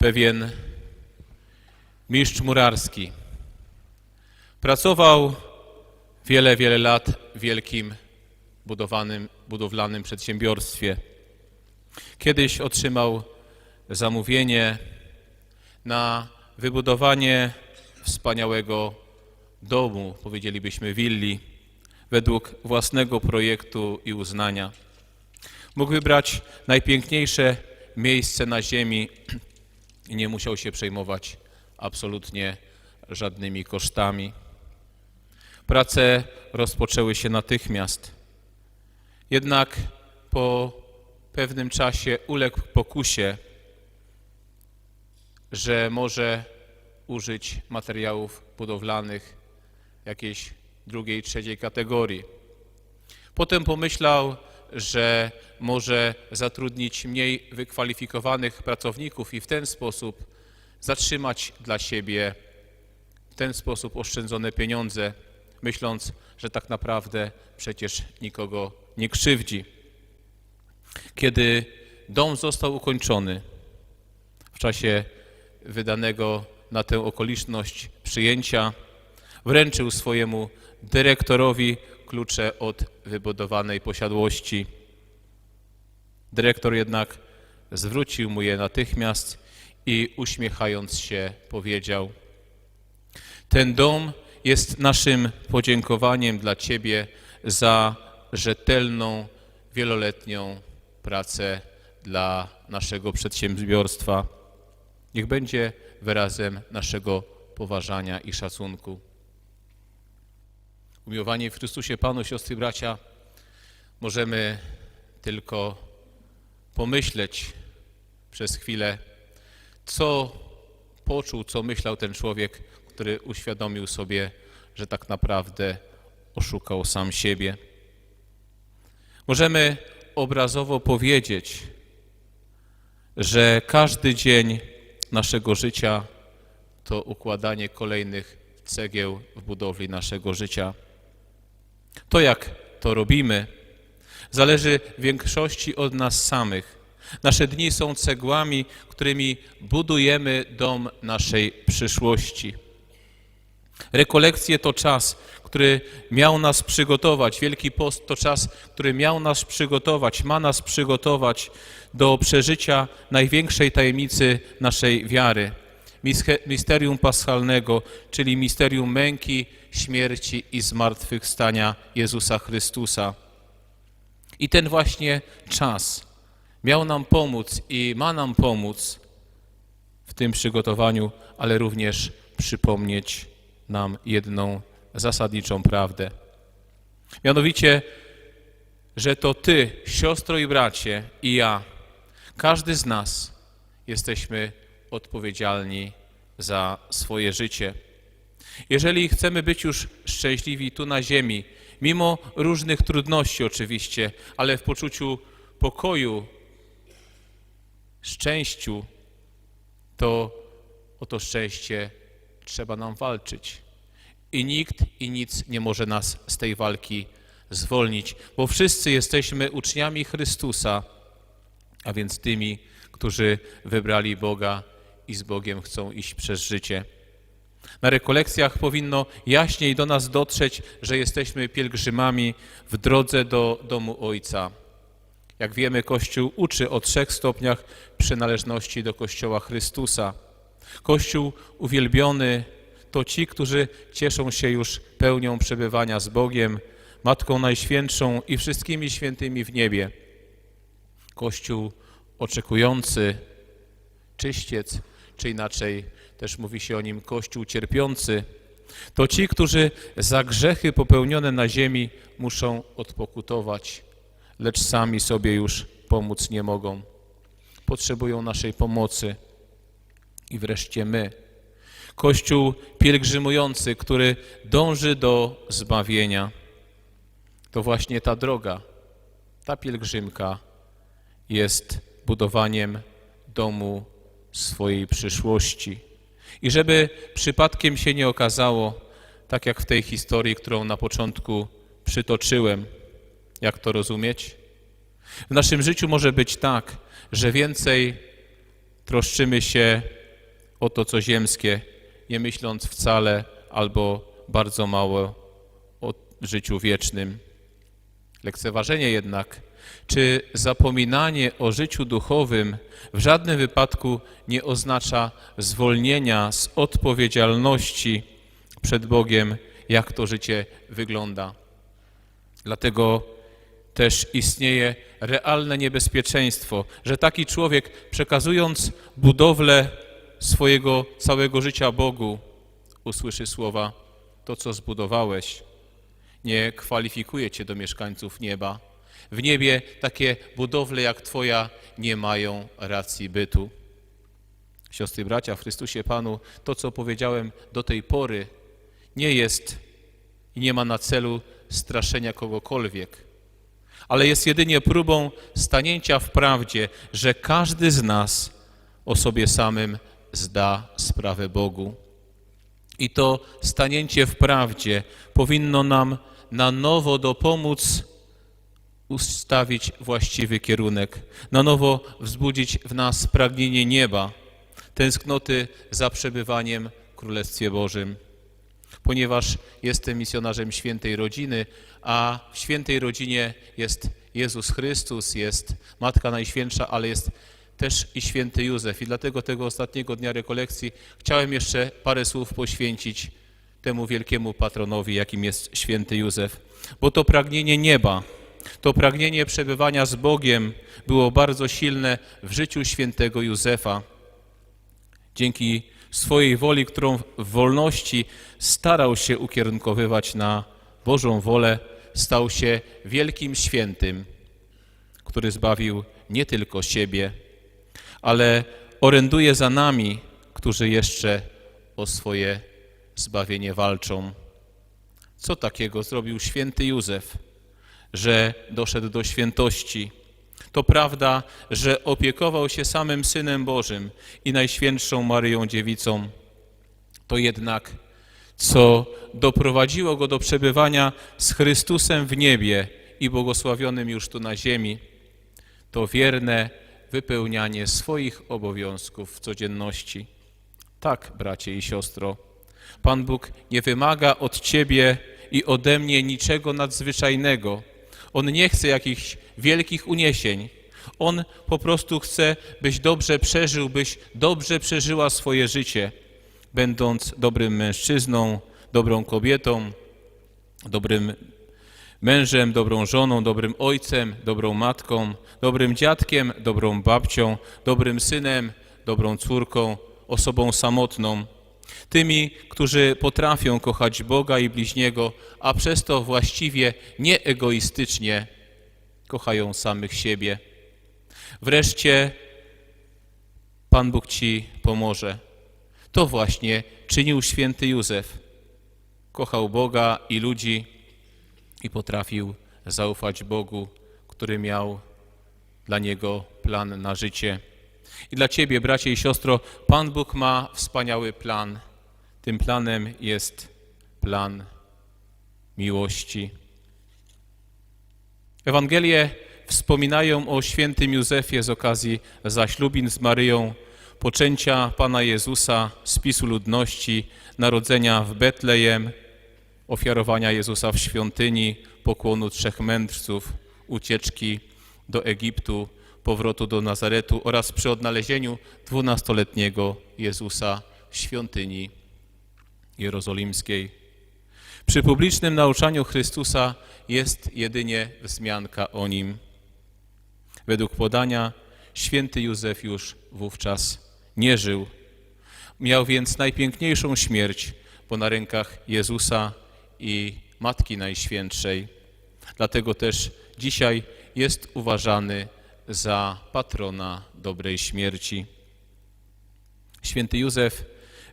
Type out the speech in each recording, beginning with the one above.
pewien mistrz murarski. Pracował wiele, wiele lat w wielkim budowanym, budowlanym przedsiębiorstwie. Kiedyś otrzymał zamówienie na wybudowanie wspaniałego domu, powiedzielibyśmy willi, według własnego projektu i uznania. Mógł wybrać najpiękniejsze miejsce na ziemi i nie musiał się przejmować absolutnie żadnymi kosztami. Prace rozpoczęły się natychmiast. Jednak po pewnym czasie uległ pokusie, że może użyć materiałów budowlanych jakiejś drugiej, trzeciej kategorii. Potem pomyślał, że może zatrudnić mniej wykwalifikowanych pracowników i w ten sposób zatrzymać dla siebie w ten sposób oszczędzone pieniądze, myśląc, że tak naprawdę przecież nikogo nie krzywdzi. Kiedy dom został ukończony, w czasie wydanego na tę okoliczność przyjęcia, wręczył swojemu dyrektorowi klucze od wybudowanej posiadłości. Dyrektor jednak zwrócił mu je natychmiast i uśmiechając się powiedział: Ten dom jest naszym podziękowaniem dla Ciebie za rzetelną, wieloletnią pracę dla naszego przedsiębiorstwa. Niech będzie wyrazem naszego poważania i szacunku. Umiłowani w Chrystusie Panu, siostry bracia, możemy tylko pomyśleć przez chwilę, co poczuł, co myślał ten człowiek, który uświadomił sobie, że tak naprawdę oszukał sam siebie. Możemy obrazowo powiedzieć, że każdy dzień naszego życia to układanie kolejnych cegieł w budowli naszego życia. To, jak to robimy, zależy w większości od nas samych. Nasze dni są cegłami, którymi budujemy dom naszej przyszłości. Rekolekcje to czas, który miał nas przygotować. Wielki Post to czas, który miał nas przygotować, ma nas przygotować do przeżycia największej tajemnicy naszej wiary. Misterium paschalnego, czyli misterium męki, śmierci i zmartwychwstania Jezusa Chrystusa. I ten właśnie czas miał nam pomóc i ma nam pomóc w tym przygotowaniu, ale również przypomnieć nam jedną zasadniczą prawdę. Mianowicie, że to Ty, siostro i bracie, i ja, każdy z nas jesteśmy odpowiedzialni za swoje życie. Jeżeli chcemy być już szczęśliwi tu na ziemi, mimo różnych trudności oczywiście, ale w poczuciu pokoju, szczęściu, to o to szczęście trzeba nam walczyć. I nikt i nic nie może nas z tej walki zwolnić, bo wszyscy jesteśmy uczniami Chrystusa, a więc tymi, którzy wybrali Boga i z Bogiem chcą iść przez życie. Na rekolekcjach powinno jaśniej do nas dotrzeć, że jesteśmy pielgrzymami w drodze do domu Ojca. Jak wiemy, Kościół uczy o trzech stopniach przynależności do Kościoła Chrystusa. Kościół uwielbiony to ci, którzy cieszą się już pełnią przebywania z Bogiem, Matką Najświętszą i wszystkimi świętymi w niebie. Kościół oczekujący, czyściec, czy inaczej też mówi się o nim Kościół cierpiący, to ci, którzy za grzechy popełnione na ziemi muszą odpokutować, lecz sami sobie już pomóc nie mogą. Potrzebują naszej pomocy. I wreszcie my, Kościół pielgrzymujący, który dąży do zbawienia. To właśnie ta droga, ta pielgrzymka jest budowaniem domu swojej przyszłości. I żeby przypadkiem się nie okazało, tak jak w tej historii, którą na początku przytoczyłem, jak to rozumieć? W naszym życiu może być tak, że więcej troszczymy się o to, co ziemskie, nie myśląc wcale albo bardzo mało o życiu wiecznym. Lekceważenie jednak, czy zapominanie o życiu duchowym w żadnym wypadku nie oznacza zwolnienia z odpowiedzialności przed Bogiem, jak to życie wygląda. Dlatego też istnieje realne niebezpieczeństwo, że taki człowiek, przekazując budowlę swojego całego życia Bogu, usłyszy słowa: To, co zbudowałeś, nie kwalifikuje cię do mieszkańców nieba. W niebie takie budowle jak Twoja nie mają racji bytu. Siostry bracia w Chrystusie Panu, to co powiedziałem do tej pory, nie jest i nie ma na celu straszenia kogokolwiek, ale jest jedynie próbą stanięcia w prawdzie, że każdy z nas o sobie samym zda sprawę Bogu. I to stanięcie w prawdzie powinno nam na nowo dopomóc ustawić właściwy kierunek, na nowo wzbudzić w nas pragnienie nieba, tęsknoty za przebywaniem w Królestwie Bożym. Ponieważ jestem misjonarzem świętej rodziny, a w świętej rodzinie jest Jezus Chrystus, jest Matka Najświętsza, ale jest też i święty Józef. I dlatego tego ostatniego dnia rekolekcji chciałem jeszcze parę słów poświęcić temu wielkiemu patronowi, jakim jest święty Józef. Bo to pragnienie nieba, to pragnienie przebywania z Bogiem było bardzo silne w życiu świętego Józefa. Dzięki swojej woli, którą w wolności starał się ukierunkowywać na Bożą wolę, stał się wielkim świętym, który zbawił nie tylko siebie, ale oręduje za nami, którzy jeszcze o swoje zbawienie walczą. Co takiego zrobił święty Józef, że doszedł do świętości? To prawda, że opiekował się samym Synem Bożym i Najświętszą Maryją Dziewicą. To jednak, co doprowadziło go do przebywania z Chrystusem w niebie i błogosławionym już tu na ziemi, to wierne wypełnianie swoich obowiązków w codzienności. Tak, bracie i siostro, Pan Bóg nie wymaga od ciebie i ode mnie niczego nadzwyczajnego. On nie chce jakichś wielkich uniesień. On po prostu chce, byś dobrze przeżył, byś dobrze przeżyła swoje życie, będąc dobrym mężczyzną, dobrą kobietą, dobrym mężem, dobrą żoną, dobrym ojcem, dobrą matką, dobrym dziadkiem, dobrą babcią, dobrym synem, dobrą córką, osobą samotną. Tymi, którzy potrafią kochać Boga i bliźniego, a przez to właściwie nieegoistycznie kochają samych siebie. Wreszcie Pan Bóg Ci pomoże. To właśnie czynił święty Józef. Kochał Boga i ludzi i potrafił zaufać Bogu, który miał dla niego plan na życie. I dla Ciebie, bracie i siostro, Pan Bóg ma wspaniały plan. Tym planem jest plan miłości. Ewangelie wspominają o świętym Józefie z okazji zaślubin z Maryją, poczęcia Pana Jezusa, spisu ludności, narodzenia w Betlejem, ofiarowania Jezusa w świątyni, pokłonu trzech mędrców, ucieczki do Egiptu, powrotu do Nazaretu oraz przy odnalezieniu dwunastoletniego Jezusa w świątyni jerozolimskiej. Przy publicznym nauczaniu Chrystusa jest jedynie wzmianka o nim. Według podania święty Józef już wówczas nie żył. Miał więc najpiękniejszą śmierć, bo na rękach Jezusa i Matki Najświętszej. Dlatego też dzisiaj jest uważany za patrona dobrej śmierci. Święty Józef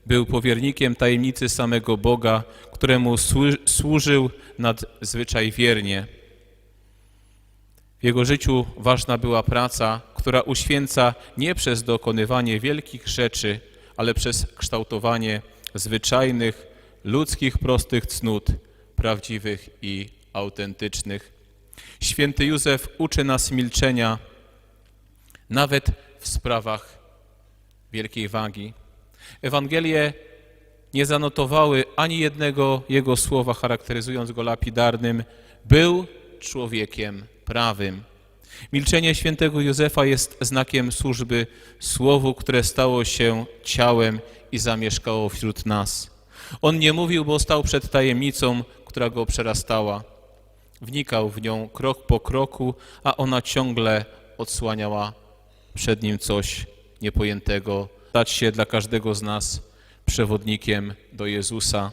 był powiernikiem tajemnicy samego Boga, któremu słu- służył nadzwyczaj wiernie. W jego życiu ważna była praca, która uświęca nie przez dokonywanie wielkich rzeczy, ale przez kształtowanie zwyczajnych, ludzkich, prostych cnót, prawdziwych i autentycznych. Święty Józef uczy nas milczenia nawet w sprawach wielkiej wagi. Ewangelie nie zanotowały ani jednego jego słowa, charakteryzując go lapidarnym. Był człowiekiem prawym. Milczenie świętego Józefa jest znakiem służby słowu, które stało się ciałem i zamieszkało wśród nas. On nie mówił, bo stał przed tajemnicą, która go przerastała. Wnikał w nią krok po kroku, a ona ciągle odsłaniała przed nim coś niepojętego. Stać się dla każdego z nas przewodnikiem do Jezusa.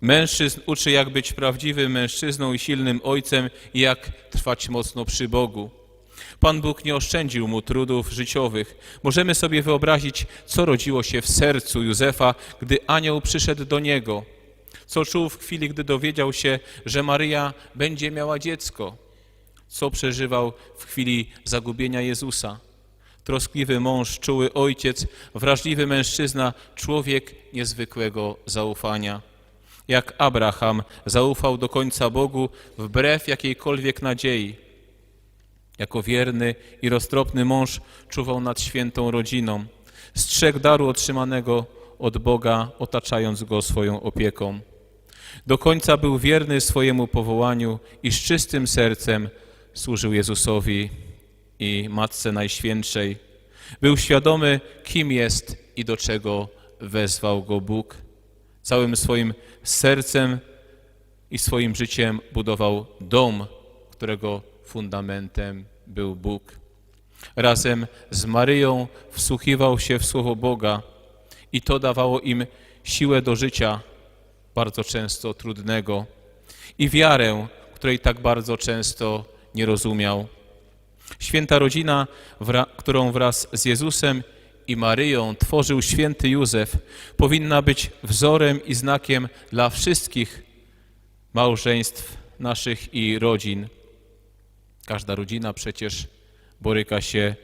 Mężczyzn uczy, jak być prawdziwym mężczyzną i silnym ojcem i jak trwać mocno przy Bogu. Pan Bóg nie oszczędził mu trudów życiowych. Możemy sobie wyobrazić, co rodziło się w sercu Józefa, gdy anioł przyszedł do niego. Co czuł w chwili, gdy dowiedział się, że Maryja będzie miała dziecko. Co przeżywał w chwili zagubienia Jezusa. Troskliwy mąż, czuły ojciec, wrażliwy mężczyzna, człowiek niezwykłego zaufania. Jak Abraham zaufał do końca Bogu wbrew jakiejkolwiek nadziei. Jako wierny i roztropny mąż czuwał nad świętą rodziną. Strzegł daru otrzymanego od Boga, otaczając go swoją opieką. Do końca był wierny swojemu powołaniu i z czystym sercem służył Jezusowi i Matce Najświętszej. Był świadomy, kim jest i do czego wezwał go Bóg. Całym swoim sercem i swoim życiem budował dom, którego fundamentem był Bóg. Razem z Maryją wsłuchiwał się w słowo Boga i to dawało im siłę do życia, bardzo często trudnego, i wiarę, której tak bardzo często nie rozumiał. Święta rodzina, którą wraz z Jezusem i Maryją tworzył święty Józef, powinna być wzorem i znakiem dla wszystkich małżeństw naszych i rodzin. Każda rodzina przecież boryka się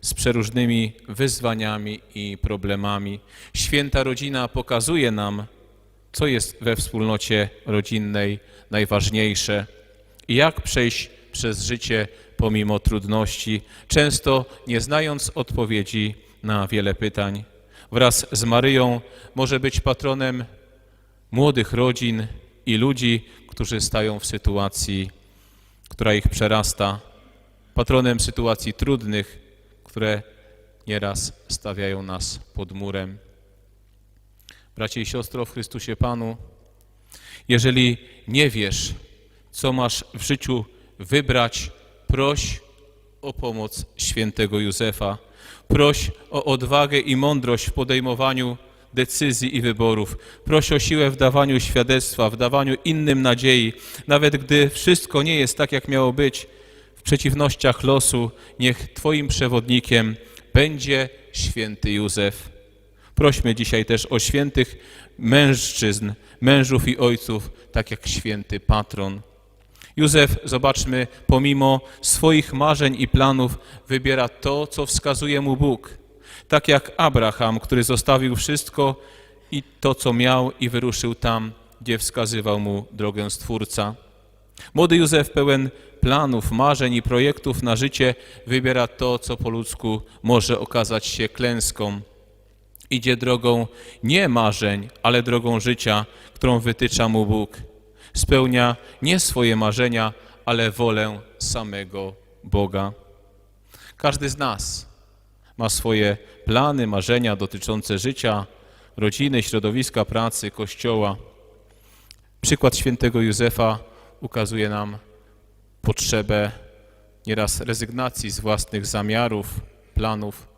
z przeróżnymi wyzwaniami i problemami. Święta rodzina pokazuje nam, co jest we wspólnocie rodzinnej najważniejsze i jak przejść przez życie pomimo trudności, często nie znając odpowiedzi na wiele pytań. Wraz z Maryją może być patronem młodych rodzin i ludzi, którzy stają w sytuacji, która ich przerasta, patronem sytuacji trudnych, które nieraz stawiają nas pod murem. Bracie i siostro w Chrystusie Panu, jeżeli nie wiesz, co masz w życiu wybrać, proś o pomoc świętego Józefa. Proś o odwagę i mądrość w podejmowaniu decyzji i wyborów. Proś o siłę w dawaniu świadectwa, w dawaniu innym nadziei, nawet gdy wszystko nie jest tak, jak miało być. W przeciwnościach losu niech Twoim przewodnikiem będzie święty Józef. Prośmy dzisiaj też o świętych mężczyzn, mężów i ojców, tak jak święty patron. Józef, zobaczmy, pomimo swoich marzeń i planów, wybiera to, co wskazuje mu Bóg. Tak jak Abraham, który zostawił wszystko i to, co miał, i wyruszył tam, gdzie wskazywał mu drogę Stwórca. Młody Józef, pełen planów, marzeń i projektów na życie, wybiera to, co po ludzku może okazać się klęską. Idzie drogą nie marzeń, ale drogą życia, którą wytycza mu Bóg. Spełnia nie swoje marzenia, ale wolę samego Boga. Każdy z nas ma swoje plany, marzenia dotyczące życia, rodziny, środowiska pracy, kościoła. Przykład świętego Józefa ukazuje nam potrzebę nieraz rezygnacji z własnych zamiarów, planów,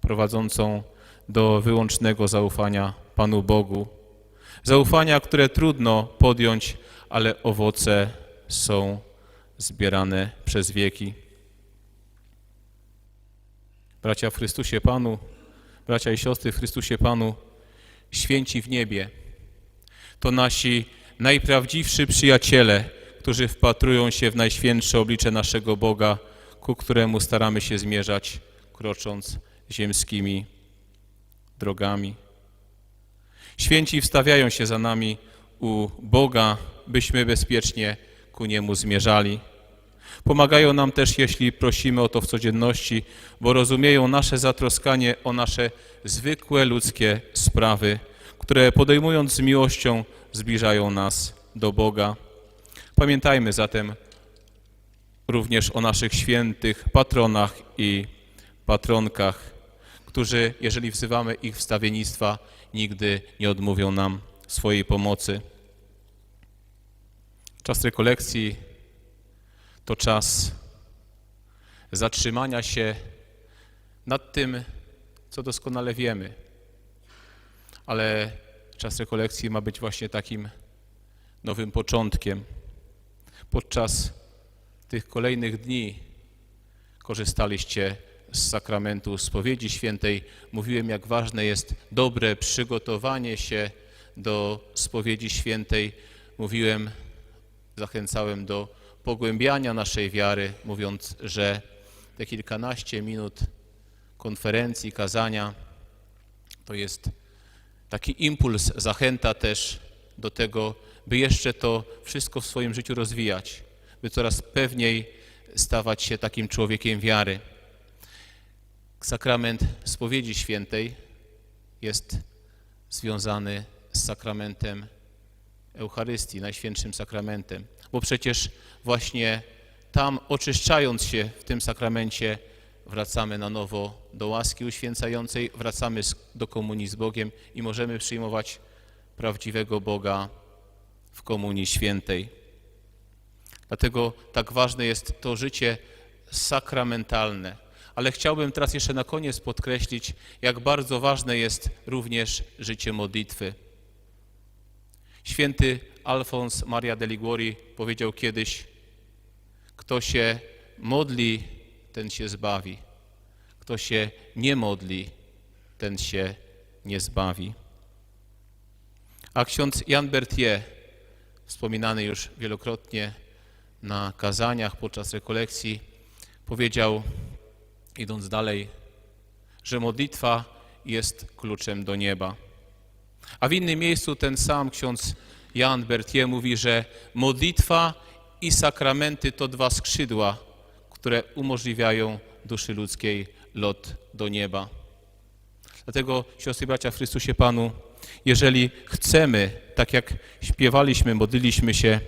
prowadzącą do wyłącznego zaufania Panu Bogu. Zaufania, które trudno podjąć, ale owoce są zbierane przez wieki. Bracia w Chrystusie Panu, bracia i siostry w Chrystusie Panu, święci w niebie, to nasi najprawdziwszy przyjaciele, którzy wpatrują się w najświętsze oblicze naszego Boga, ku któremu staramy się zmierzać, krocząc ziemskimi drogami. Święci wstawiają się za nami u Boga, byśmy bezpiecznie ku Niemu zmierzali. Pomagają nam też, jeśli prosimy o to w codzienności, bo rozumieją nasze zatroskanie o nasze zwykłe ludzkie sprawy, które podejmując z miłością zbliżają nas do Boga. Pamiętajmy zatem również o naszych świętych patronach i patronkach, którzy, jeżeli wzywamy ich wstawiennictwa, nigdy nie odmówią nam swojej pomocy. Czas rekolekcji to czas zatrzymania się nad tym, co doskonale wiemy. Ale czas rekolekcji ma być właśnie takim nowym początkiem. Podczas tych kolejnych dni korzystaliście z sakramentu spowiedzi świętej. Mówiłem, jak ważne jest dobre przygotowanie się do spowiedzi świętej. Mówiłem, zachęcałem do pogłębiania naszej wiary, mówiąc, że te kilkanaście minut konferencji, kazania to jest taki impuls, zachęta też do tego, by jeszcze to wszystko w swoim życiu rozwijać, by coraz pewniej stawać się takim człowiekiem wiary. Sakrament spowiedzi świętej jest związany z sakramentem Eucharystii, Najświętszym Sakramentem, bo przecież właśnie tam, oczyszczając się w tym sakramencie, wracamy na nowo do łaski uświęcającej, wracamy do komunii z Bogiem i możemy przyjmować prawdziwego Boga w komunii świętej. Dlatego tak ważne jest to życie sakramentalne. Ale chciałbym teraz jeszcze na koniec podkreślić, jak bardzo ważne jest również życie modlitwy. Święty Alfons Maria de Liguori powiedział kiedyś: Kto się modli, ten się zbawi. Kto się nie modli, ten się nie zbawi. A ksiądz Jan Berthier, wspominany już wielokrotnie na kazaniach podczas rekolekcji, powiedział, idąc dalej, że modlitwa jest kluczem do nieba. A w innym miejscu ten sam ksiądz Jan Berthier mówi, że modlitwa i sakramenty to dwa skrzydła, które umożliwiają duszy ludzkiej lot do nieba. Dlatego, siostry bracia w Chrystusie Panu, jeżeli chcemy, tak jak śpiewaliśmy, modliliśmy się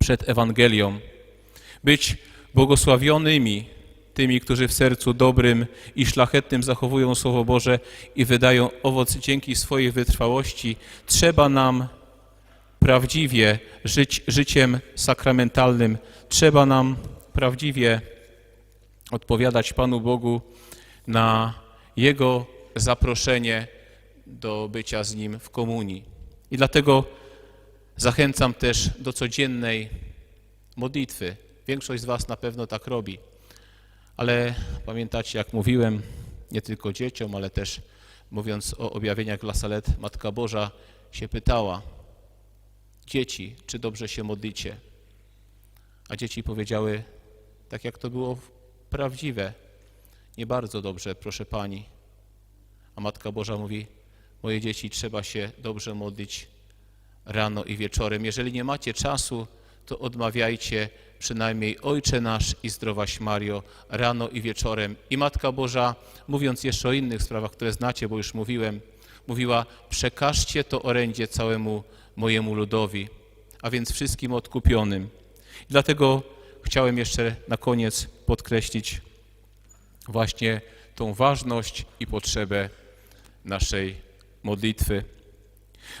przed Ewangelią, być błogosławionymi tymi, którzy w sercu dobrym i szlachetnym zachowują Słowo Boże i wydają owoc dzięki swojej wytrwałości, trzeba nam prawdziwie żyć życiem sakramentalnym. Trzeba nam prawdziwie odpowiadać Panu Bogu na Jego zaproszenie do bycia z Nim w komunii. I dlatego zachęcam też do codziennej modlitwy. Większość z Was na pewno tak robi. Ale pamiętacie, jak mówiłem, nie tylko dzieciom, ale też mówiąc o objawieniach dla Salet, Matka Boża się pytała, dzieci, czy dobrze się modlicie? A dzieci powiedziały, tak jak to było prawdziwe, nie bardzo dobrze, proszę Pani. A Matka Boża mówi, moje dzieci, trzeba się dobrze modlić rano i wieczorem. Jeżeli nie macie czasu, to odmawiajcie przynajmniej Ojcze nasz i zdrowaś Mario rano i wieczorem. I Matka Boża, mówiąc jeszcze o innych sprawach, które znacie, bo już mówiłem, mówiła, przekażcie to orędzie całemu mojemu ludowi, a więc wszystkim odkupionym. I dlatego chciałem jeszcze na koniec podkreślić właśnie tą ważność i potrzebę naszej modlitwy.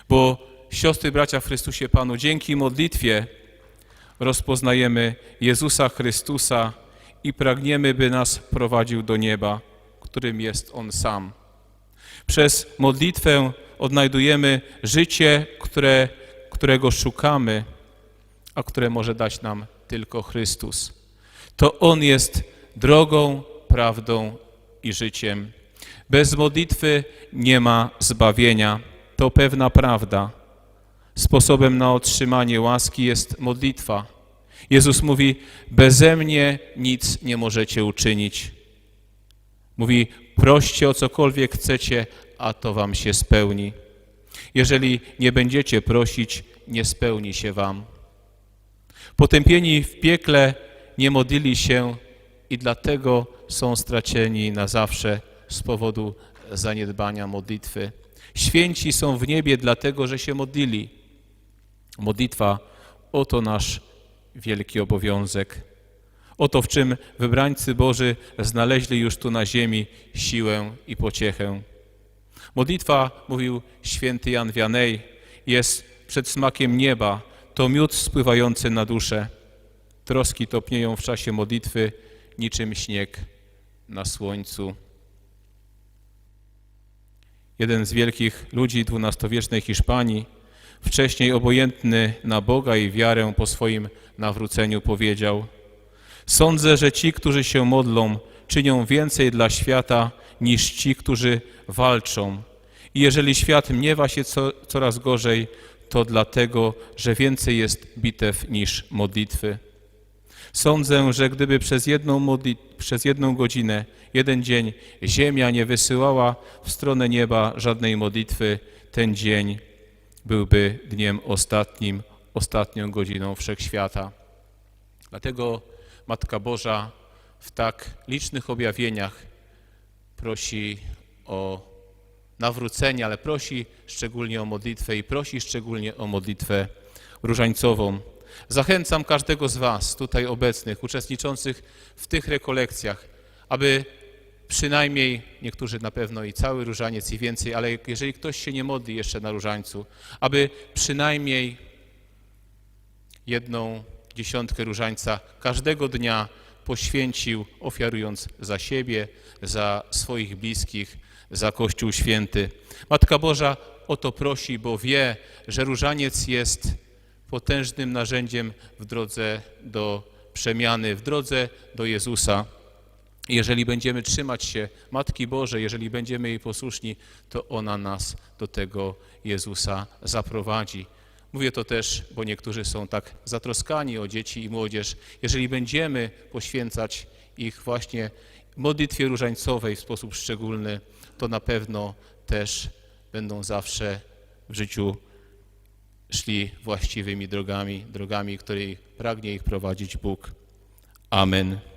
Bo siostry, bracia w Chrystusie Panu, dzięki modlitwie rozpoznajemy Jezusa Chrystusa i pragniemy, by nas prowadził do nieba, którym jest On sam. Przez modlitwę odnajdujemy życie, które, którego szukamy, a które może dać nam tylko Chrystus. To On jest drogą, prawdą i życiem. Bez modlitwy nie ma zbawienia. To pewna prawda. Sposobem na otrzymanie łaski jest modlitwa. Jezus mówi: Beze mnie nic nie możecie uczynić. Mówi: Proście o cokolwiek chcecie, a to wam się spełni. Jeżeli nie będziecie prosić, nie spełni się wam. Potępieni w piekle nie modlili się i dlatego są straceni na zawsze z powodu zaniedbania modlitwy. Święci są w niebie dlatego, że się modlili. Modlitwa oto nasz wielki obowiązek. Oto w czym wybrańcy Boży znaleźli już tu na ziemi siłę i pociechę. Modlitwa, mówił święty Jan Wianej, jest przed smakiem nieba, to miód spływający na duszę. Troski topnieją w czasie modlitwy niczym śnieg na słońcu. Jeden z wielkich ludzi dwunastowiecznej Hiszpanii, wcześniej obojętny na Boga i wiarę po swoim nawróceniu, powiedział: Sądzę, że ci, którzy się modlą, czynią więcej dla świata niż ci, którzy walczą. I jeżeli świat miewa się co, coraz gorzej, to dlatego, że więcej jest bitew niż modlitwy. Sądzę, że gdyby przez jedną, modli- przez jedną godzinę, jeden dzień Ziemia nie wysyłała w stronę nieba żadnej modlitwy, ten dzień byłby dniem ostatnim, ostatnią godziną wszechświata. Dlatego Matka Boża w tak licznych objawieniach prosi o nawrócenie, ale prosi szczególnie o modlitwę i prosi szczególnie o modlitwę różańcową. Zachęcam każdego z Was tutaj obecnych, uczestniczących w tych rekolekcjach, aby przynajmniej, niektórzy na pewno i cały różaniec i więcej, ale jeżeli ktoś się nie modli jeszcze na różańcu, aby przynajmniej jedną dziesiątkę różańca każdego dnia poświęcił, ofiarując za siebie, za swoich bliskich, za Kościół Święty. Matka Boża o to prosi, bo wie, że różaniec jest potężnym narzędziem w drodze do przemiany, w drodze do Jezusa. Jeżeli będziemy trzymać się Matki Bożej, jeżeli będziemy jej posłuszni, to ona nas do tego Jezusa zaprowadzi. Mówię to też, bo niektórzy są tak zatroskani o dzieci i młodzież. Jeżeli będziemy poświęcać ich właśnie modlitwie różańcowej w sposób szczególny, to na pewno też będą zawsze w życiu szli właściwymi drogami, drogami, której pragnie ich prowadzić Bóg. Amen.